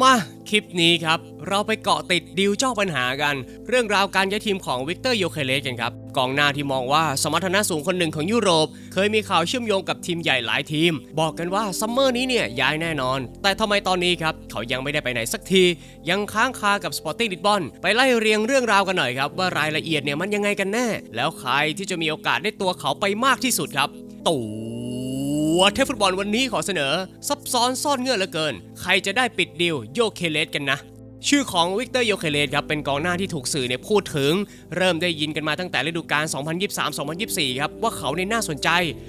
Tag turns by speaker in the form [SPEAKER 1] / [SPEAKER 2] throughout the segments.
[SPEAKER 1] มาคลิปนี้ครับ เราไปเกาะติดดิวเจ้าปัญหากัน เรื่องราวการย้ายทีมของวิกเตอร์โยเคเลสกันครับกองหน้าที่มองว่าสมรรถนะสูงคนหนึ่งของยุโรป เคยมีข่าวเชื่อมโยงกับทีมใหญ่หลายทีม บอกกันว่าซัมเมอร์นี้เนี่ยย้ายแน่นอน แต่ทำไมตอนนี้ครับเขายังไม่ได้ไปไหนสักที ยังค้างคากับสปอร์ติ้งลิสบอนไปไล่เรียงเรื่องราวกันหน่อยครับ ว่ารายละเอียดเนี่ยมันยังไงกันแน่ แล้วใครที่จะมีโอกาสได้ตัวเขาไปมากที่สุดครับตััวเทพฟุตบอลวันนี้ขอเสนอ ซับซ้อนซ่อนเงื่อนเหลือเกิน ใครจะได้ปิดดีลโยเคเลสกันนะ ชื่อของวิกเตอร์โยเคเลสครับเป็นกองหน้าที่ถูกสื่อเนี่ยพูดถึง เริ่มได้ยินกันมาตั้งแต่ฤดูกาล 2023-2024 ครับ ว่าเขาเนี่น่าสนใจ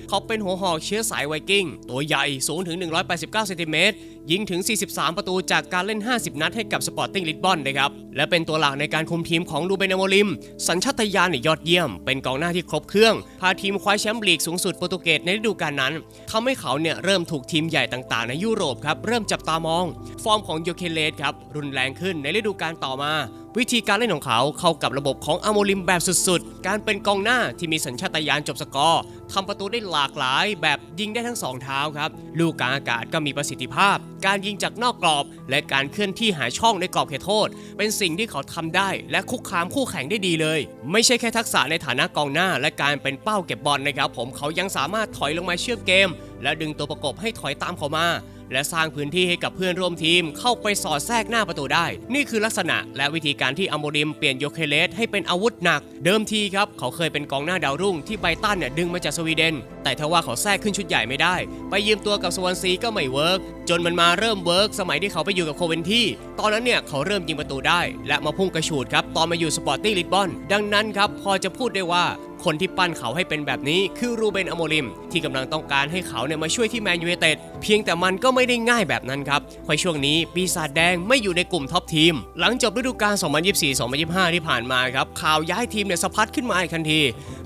[SPEAKER 1] เขาเป็นหัวหอกเชื้อสายไวกิ้ง ตัวใหญ่สูงถึง 189เซนติเมตรยิงถึง 43 ประตูจากการเล่น 50 นัดให้กับสปอร์ติ้งลิสบอนนะครับ และเป็นตัวหลักในการคุมทีมของลูเบนโมลิม สัญชาตญาณเนี่ยอดเยี่ยม เป็นกองหน้าที่ครบเครื่อง พาทีมคว้าแชมป์ลีกสูงสุดโปรตุเกสในฤดูกาลนั้นทำให้เขาเนี่ยเริ่มถูกทีมใหญ่ต่างๆ ในยุโรปครับเริ่มจับตามอง ฟอร์มของโยเคเลสครับรุนแรงขึ้นในฤดูกาลต่อมา วิธีการเล่นของเขาเข้ากับระบบของอโมลิมแบบสุดๆ การเป็นกองหน้าที่มีสัญชาตญาณจบสกอร์ทำประตูได้หลากหลาย แบบยิงได้ทั้งสองเท้าครับ ลูกกลางอากาศก็มีประสิทธิภาพ การยิงจากนอกกรอบ และการเคลื่อนที่หาช่องในกรอบเขตโทษ เป็นสิ่งที่เขาทำได้ และคุกคามคู่แข่งได้ดีเลย ไม่ใช่แค่ทักษะในฐานะกองหน้า และการเป็นเป้าเก็บบอลนะครับผมเขายังสามารถถอยลงมาเชื่อมเกม และดึงตัวประกบให้ถอยตามเขามา และสร้างพื้นที่ให้กับเพื่อนร่วมทีมเข้าไปสอดแทรกหน้าประตูได้ นี่คือลักษณะและวิธีการที่อโมริมเปลี่ยนโยเคเลสให้เป็นอาวุธหนัก เดิมทีครับเขาเคยเป็นกองหน้าดาวรุ่งที่ไบตันเนี่ยดึงมาจากสวีเดน แต่ทว่าเขาแทรกขึ้นชุดใหญ่ไม่ได้ ไปยืมตัวกับสวอนซีก็ไม่เวิร์กจนมันมาเริ่มเวิร์กสมัยที่เขาไปอยู่กับโคเวนที่ตอนนั้นเนี่ยเขาเริ่มยิงประตูได้ และมาพุ่งกระฉูดครับตอนมาอยู่สปอร์ติ้งลิสบอนดังนั้นครับพอจะพูดได้ว่า คนที่ปั้นเขาให้เป็นแบบนี้คือรูเบนอโมริม ที่กำลังต้องการให้เขาเนี่ยมาช่วยที่แมนยูไนเต็ดเพียงแต่มันก็ไม่ได้ง่ายแบบนั้นครับเพราะช่วงนี้ปีศาจแดงไม่อยู่ในกลุ่มท็อปทีม หลังจบฤดูกาล 2024-2025 ที่ผ่านมาครับข่าวย้ายทีมเนี่ยสะพัดขึ้นมาอีกทันที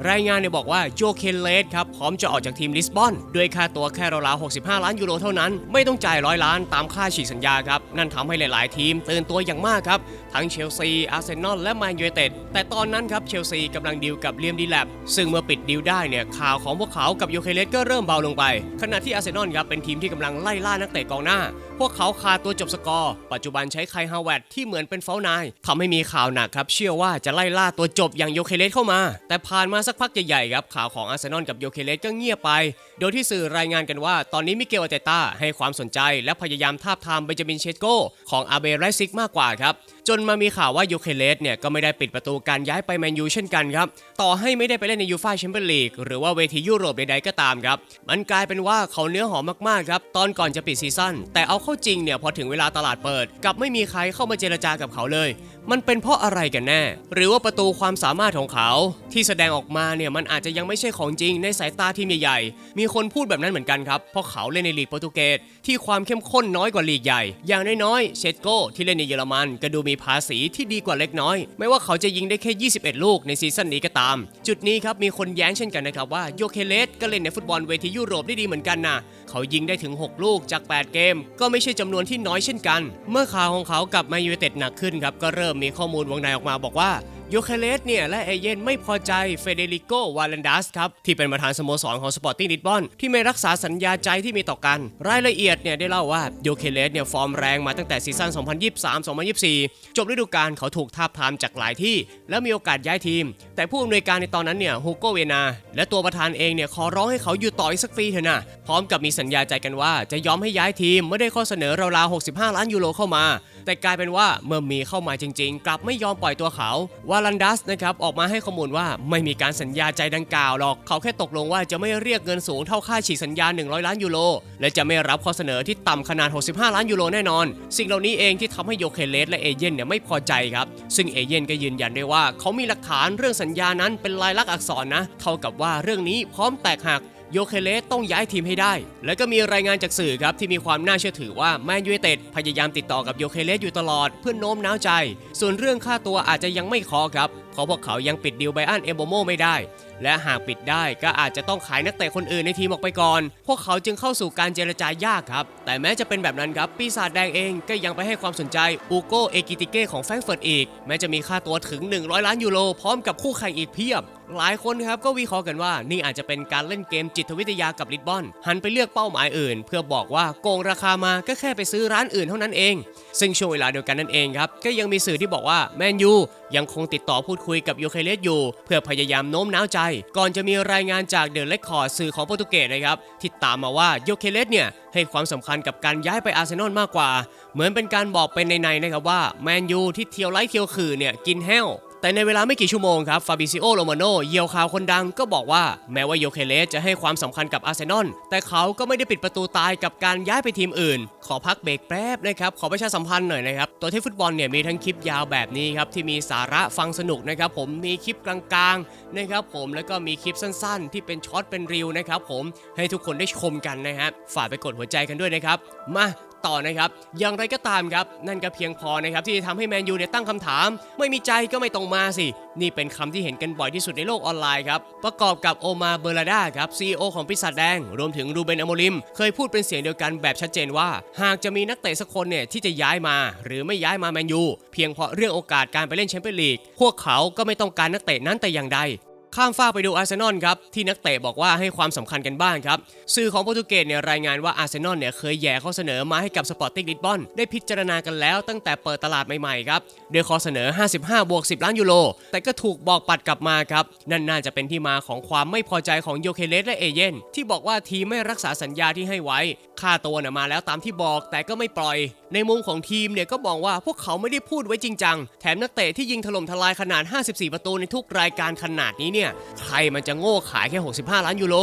[SPEAKER 1] รายงานเนี่ยบอกว่าโจเคนเลสครับพร้อมจะออกจากทีมลิสบอนด้วยค่าตัวแค่ราวๆ65 ล้านยูโรเท่านั้น ไม่ต้องจ่ายร้อยล้านตามค่าฉีกสัญญาครับนั่นทำให้หลายๆ ทีมตื่นตัวอย่างมากครับทั้งเชลซีอาร์เซนอลและแมนยูไนเต็ดแต่ตอนนั้นครับเชลซีกำลังดีลกับเลียมดีแลบซึ่งเมื่อปิดดีลได้เนี่ยข่าวของพวกเขากับโยเคเลสก็เริ่มเบาลงไป ขณะที่อาร์เซนอลครับเป็นทีมที่กำลังไล่ล่านักเตะกองหน้า พวกเขาคาตัวจบสกอร์ปัจจุบันใช้ไคฮาวเวตที่เหมือนเป็นเฟลนายทำให้มีข่าวหนักครับ เชื่อว่าจะไล่ล่าตัวจบอย่างโยเคเลสเข้ามา แต่ผ่านมาสักพักใหญ่ๆครับข่าวของอาร์เซนอลกับโยเคเลสก็เงียบไป โดยที่สื่อรายงานกันว่า ตอนนี้มิเกลอาเตต้าให้ความสนใจและพยายามทาบทามเบนจามินเชสโกของอาเบไรซิกมากกว่าครับจนมามีข่าวว่าโยเคเลสเนี่ยก็ไม่ได้ปิดประตูการย้ายไปแมนยูเช่นกันครับต่อให้ไม่ได้ไปเล่นในยูฟ่าแชมเปี้ยนลีกหรือว่าเวทียุโรปใดๆก็ตามครับ มันกลายเป็นว่าเขาเนื้อหอมมากๆครับ ตอนก่อนจะปิดซีซั่นแต่เอาเข้าจริงเนี่ยพอถึงเวลาตลาดเปิดกลับไม่มีใครเข้ามาเจรจากับเขาเลย มันเป็นเพราะอะไรกันแน่ หรือว่าประตูความสามารถของเขา ที่แสดงออกมาเนี่ยมันอาจจะยังไม่ใช่ของจริงในสายตาทีมใหญ่ๆ มีคนพูดแบบนั้นเหมือนกันครับ เพราะเขาเล่นในลีกโปรตุเกสที่ความเข้มข้นน้อยกว่าลีกใหญ่ อย่างน้อยๆ เชตโก้ที่เล่นในเยอรมันก็ดูมีภาษีที่ดีกว่าเล็กน้อย ไม่ว่าเขาจะยิงได้แค่ 21 ลูกในซีซั่นนี้ก็ตาม จุดนี้ครับมีคนแย้งเช่นกันนะครับว่าโยเคเลสก็เล่นในฟุตบอลเวทียุโรปได้ดีเหมือนกันนะเขายิงได้ถึง 6 ลูกจาก 8 เกม ก็ไม่ใช่จำนวนที่น้อยเช่นกัน เมื่อข่าวของเขากับมายูเต็ดหนักขึ้นครับก็เริ่มมีข้อมูลวงในออกมาบอกว่า โยเคเลสเนี่ยและเอเย่นไม่พอใจเฟเดริโกวาลันดัสครับที่เป็นประธานสโมสรของสปอร์ติ้งลิสบอนที่ไม่รักษาสัญญาใจที่มีต่อกัน รายละเอียดเนี่ยได้เล่าว่าโยเคเลสเนี่ยฟอร์มแรงมาตั้งแต่ซีซั่น 2023-2024 จบฤดูกาลเขาถูกทาบทามจากหลายที่ แล้วมีโอกาสย้ายทีม แต่ผู้อำนวยการในตอนนั้นเนี่ยฮูโกเวนาและตัวประธานเองเนี่ยขอร้องให้เขาอยู่ต่ออีกสักปีเถอะนะพร้อมกับมีสัญญาใจกันว่าจะยอมให้ย้ายทีมเมื่อได้ข้อเสนอราวๆ65 ล้านยูโรเข้ามา แต่กลายเป็นว่าเมื่อมีเข้ามาจริง ๆ กลับไม่ยอมปล่อยตัวเขาวาาลันดัสนะครับออกมาให้ข้อมูลว่าไม่มีการสัญญาใจดังกล่าวหรอก เขาแค่ตกลงว่าจะไม่เรียกเงินสูงเท่าค่าฉีกสัญญา 100 ล้านยูโรและจะไม่รับข้อเสนอที่ต่ำขนาด 65 ล้านยูโรแน่นอน สิ่งเหล่านี้เองที่ทำให้โยเคเลสและเอเย่นเนี่ยไม่พอใจครับ ซึ่งเอเย่นก็ยืนยันได้ว่า เขามีหลักฐานเรื่องสัญญานั้นเป็นลายลักษณ์อักษรนะ เท่ากับว่าเรื่องนี้พร้อมแตกหัก โยเคเลสต้องย้ายทีมให้ได้ และก็มีรายงานจากสื่อครับที่มีความน่าเชื่อถือว่าแมนยูเต็ดพยายามติดต่อกับโยเคเลสอยู่ตลอดเพื่อโน้มน้าวใจ ส่วนเรื่องค่าตัวอาจจะยังไม่ขอครับเพราะพวกเขายังปิดดีลไบอันเอมโบโมไม่ได้ และหากปิดได้ก็อาจจะต้องขายนักเตะคนอื่นในทีมออกไปก่อน พวกเขาจึงเข้าสู่การเจรจายากครับ แต่แม้จะเป็นแบบนั้นครับ ปีศาจแดงเองก็ยังไปให้ความสนใจอูโกเอกิติเก้ของแฟรงก์เฟิร์ตอีก แม้จะมีค่าตัวถึง 100 ล้านยูโรพร้อมกับคู่แข่งอีกเพียบ หลายคนครับก็วิเคราะห์กันว่านี่อาจจะเป็นการเล่นเกมจิตวิทยากับลิสบอนหันไปเลือกเป้าหมายอื่น เพื่อบอกว่าโกงราคามาก็แค่ไปซื้อร้านอื่นเท่านั้นเอง ซึ่งช่วงเวลาเดียวกันนั่นเองครับก็ยังมีสื่อที่บอกว่าแมนยูยังคงติดต่อพูดคุยกับโยเคเลสอยู่ เพื่อพยายามโน้มน้าวใจก่อนจะมีรายงานจากเดอะเลคคอร์ดสื่อของโปรตุเกสนะครับที่ตามมาว่าโยเคเลสเนี่ยให้ความสำคัญกับการย้ายไปอาร์เซนอลมากกว่า เหมือนเป็นการบอกเป็นในๆนะครับว่าแมนยูที่เที่ยวไล่เที่ยวขื่อเนี่ยกินแห้ว แต่ในเวลาไม่กี่ชั่วโมงครับฟาบิซิโอโรมาโนเยียวข่าวคนดังก็บอกว่าแม้ว่าโยเคเลสจะให้ความสำคัญกับอาร์เซนอลแต่เขาก็ไม่ได้ปิดประตูตายกับการย้ายไปทีมอื่น ขอพักเบรกแป๊บนะครับ ขอประชาสัมพันธ์หน่อยนะครับ ตัวที่ฟุตบอลเนี่ยมีทั้งคลิปยาวแบบนี้ครับ ที่มีสาระฟังสนุกนะครับผมมีคลิปกลางๆนะครับผมแล้วก็มีคลิปสั้นๆ ที่เป็นช็อตเป็นรีวนะครับผมให้ทุกคนได้ชมกันนะฮะฝากไปกดหัวใจกันด้วยนะครับมา ต่อนะครับอย่างไรก็ตามครับ นั่นก็เพียงพอนะครับที่จะทำให้แมนยูเนี่ยตั้งคำถาม ไม่มีใจก็ไม่ตรงมาสิ นี่เป็นคำที่เห็นกันบ่อยที่สุดในโลกออนไลน์ครับ ประกอบกับโอมาเบอร์ลาดาครับ CEO ของปีศาจแดง รวมถึงรูเบนอโมริม เคยพูดเป็นเสียงเดียวกันแบบชัดเจนว่า หากจะมีนักเตะสักคนเนี่ยที่จะย้ายมา หรือไม่ย้ายมาแมนยูเพียงเพราะเรื่องโอกาสการไปเล่นแชมเปี้ยนลีกพวกเขาก็ไม่ต้องการนักเตะนั้นแต่อย่างใด ข้ามฟ้ากไปดูอาร์เซนอลครับที่นักเตะบอกว่าให้ความสำคัญกันบ้างครับสื่อของโปรตุเกสเนี่ยรายงานว่าอาร์เซนอลเนี่ยเคยแย่ข้อเสนอมาให้กับสปอร์ติ้งลิสบอนได้พิจารณากันแล้วตั้งแต่เปิดตลาดใหม่ๆครับโดยข้อเสนอ 55บวก10 ล้านยูโรแต่ก็ถูกบอกปัดกลับมาครับนั่นน่าจะเป็นที่มาของความไม่พอใจของโยเคเลสและเอเย่นที่บอกว่าทีมไม่รักษาสัญญาที่ให้ไว้ ค่าตัวเนี่ยมาแล้วตามที่บอกแต่ก็ไม่ปล่อย ในมุมของทีมเนี่ยก็มองว่าพวกเขาไม่ได้พูดไว้จริงจังแถมนักเตะที่ยิงถล่มทลายขนาด 54 ประตูในทุกรายการขนาดนี้เนี่ยใครมันจะโง่ขายแค่ 65 ล้านยูโร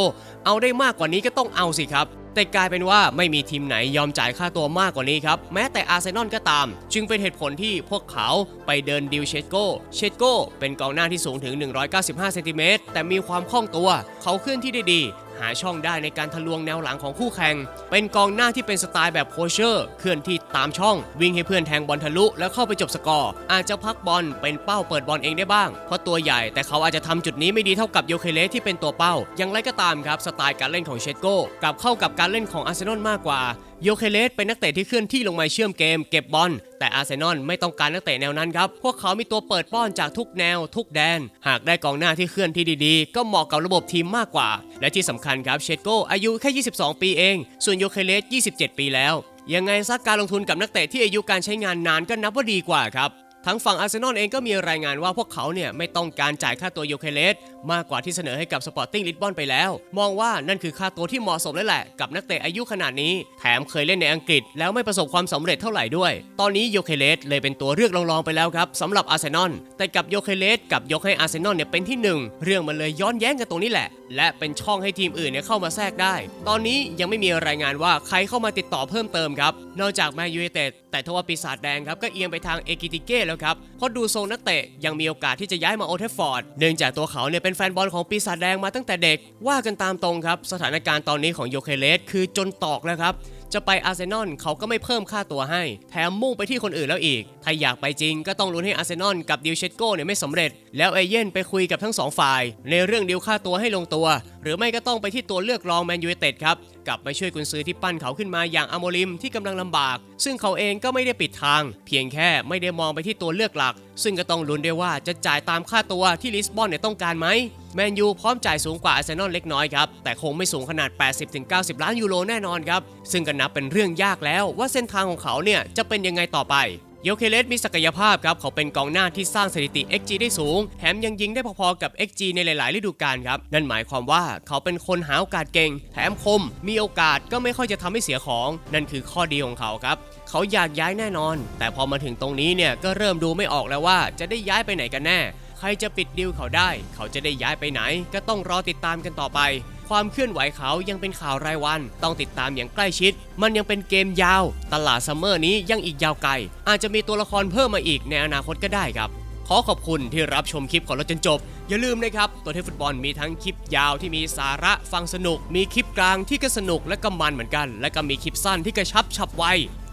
[SPEAKER 1] เอาได้มากกว่านี้ก็ต้องเอาสิครับแต่กลายเป็นว่าไม่มีทีมไหนยอมจ่ายค่าตัวมากกว่านี้ครับ แม้แต่อาร์เซนอลก็ตาม จึงเป็นเหตุผลที่พวกเขาไปเดินดิวเชตโกเชตโกเป็นกองหน้าที่สูงถึง 195 เซนติเมตรแต่มีความคล่องตัว เขาเคลื่อนที่ได้ดี หาช่องได้ในการทะลวงแนวหลังของคู่แข่ง เป็นกองหน้าที่เป็นสไตล์แบบโคเชอร์ เคลื่อนที่ตามช่อง วิ่งให้เพื่อนแทงบอลทะลุ แล้วเข้าไปจบสกอร์ อาจจะพักบอลเป็นเป้าเปิดบอลเองได้บ้าง เพราะตัวใหญ่แต่เขาอาจจะทำจุดนี้ไม่ดีเท่ากับโยเคเลสที่เป็นตัวเป้า อย่างไรก็ตามครับสไตล์การเล่นของเชสโกกลับเข้ากับการเล่นของอาร์เซนอลมากกว่าโยเคเลสเป็นนักเตะที่เคลื่อนที่ลงมาเชื่อมเกมเก็บบอลแต่อาร์เซนอลไม่ต้องการนักเตะแนวนั้นครับ พวกเขามีตัวเปิดป้อนจากทุกแนว ทุกแดน หากได้กองหน้าที่เคลื่อนที่ดีๆ ก็เหมาะกับระบบทีมมากกว่า และที่สำคัญครับเชโกอายุแค่ 22 ปีเอง ส่วนโยเคเลส 27 ปีแล้วยังไงซักการลงทุนกับนักเตะที่อายุการใช้งานนานก็นับว่าดีกว่าครับ ทั้งฝั่งอาร์เซนอลเองก็มีรายงานว่าพวกเขาเนี่ยไม่ต้องการจ่ายค่าตัวโยเคเลสมากกว่าที่เสนอให้กับสปอร์ติ้งลิสบอนไปแล้ว มองว่านั่นคือค่าตัวที่เหมาะสมแล้วแหละ กับนักเตะอายุขนาดนี้ แถมเคยเล่นในอังกฤษ แล้วไม่ประสบความสำเร็จเท่าไหร่ด้วย ตอนนี้โยเคเลสเลยเป็นตัวเลือกรองๆไปแล้วครับสำหรับอาร์เซนอลแต่กับโยเคเลสกับยกให้อาร์เซนอลเนี่ยเป็นที่หนึ่งเรื่องมันเลยย้อนแย้งกันตรงนี้แหละ และเป็นช่องให้ทีมอื่นเนี่ยเข้ามาแทรกได้ ตอนนี้ยังไม่มีรายงานว่าใครเข้ามาติดต่อเพิ่มเติมครับนอกจากแมนยูไนเต็ด แต่ทว่าปีศาจแดงครับก็เอียงไปทางเอกิติเก้แล้วครับเพราะดูทรงนักเตะยังมีโอกาสที่จะย้ายมาโอเทฟฟอร์ดเนื่องจากตัวเขาเนี่ยเป็นแฟนบอลของปีศาจแดงมาตั้งแต่เด็กว่ากันตามตรงครับสถานการณ์ตอนนี้ของโยเคเลสคือจนตอกแล้วครับ จะไปอาร์เซนอลเขาก็ไม่เพิ่มค่าตัวให้ แถมมุ่งไปที่คนอื่นแล้วอีก ถ้าอยากไปจริงก็ต้องลุ้นให้อาร์เซนอลกับดิวเชตโก้เนี่ยไม่สำเร็จ แล้วเอเย่นไปคุยกับทั้งสองฝ่าย ในเรื่องดิวค่าตัวให้ลงตัว หรือไม่ก็ต้องไปที่ตัวเลือกรองแมนยูเต็ดครับกลับมาช่วยกุนซือที่ปั้นเขาขึ้นมาอย่างอโมริมที่กำลังลำบาก ซึ่งเขาเองก็ไม่ได้ปิดทาง เพียงแค่ไม่ได้มองไปที่ตัวเลือกหลัก ซึ่งก็ต้องลุ้นด้วยว่าจะจ่ายตามค่าตัวที่ลิสบอนเนี่ยต้องการไหม แมนยูพร้อมจ่ายสูงกว่าอาร์เซนอลเล็กน้อยครับ แต่คงไม่สูงขนาด 80-90 ล้านยูโรแน่นอนครับ ซึ่งก็นับเป็นเรื่องยากแล้วว่าเส้นทางของเขาเนี่ยจะเป็นยังไงต่อไปโยเคเลสมีศักยภาพครับเขาเป็นกองหน้าที่สร้างสถิติ XG ได้สูง แถมยังยิงได้พอๆกับ XG ในหลาย ๆ ฤดูกาลครับ นั่นหมายความว่าเขาเป็นคนหาโอกาสเก่ง แถมคม มีโอกาสก็ไม่ค่อยจะทำให้เสียของ นั่นคือข้อดีของเขาครับ เขาอยากย้ายแน่นอน แต่พอมาถึงตรงนี้เนี่ยก็เริ่มดูไม่ออกแล้วว่าจะได้ย้ายไปไหนกันแน่ รจะปิดดิวเขาได้ เขาจะได้ย้ายไปไหน ก็ต้องรอติดตามกันต่อไป ความเคลื่อนไหวเขายังเป็นข่าวรายวัน ต้องติดตามอย่างใกล้ชิด มันยังเป็นเกมยาว ตลาดซัมเมอร์นี้ยังอีกยาวไกล อาจจะมีตัวละครเพิ่มมาอีกในอนาคตก็ได้ครับขอขอบคุณที่รับชมคลิปของเราจนจบ อย่าลืมนะครับ ตัวเทฟุตบอลมีทั้งคลิปยาวที่มีสาระฟังสนุก มีคลิปกลางที่ก็สนุกและก็มันเหมือนกัน และก็มีคลิปสั้นที่กระชับฉับไว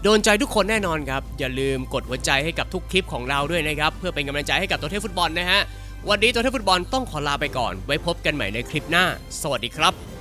[SPEAKER 1] โดนใจทุกคนแน่นอนครับ อย่าลืมกดหัวใจให้กับทุกคลิปของเราด้วยนะครับ เพื่อเป็นกำลังใจให้กับตัวเทพฟุตบอลนะฮะ วันนี้ตัวเทพฟุตบอลต้องขอลาไปก่อน ไว้พบกันใหม่ในคลิปหน้า สวัสดีครับ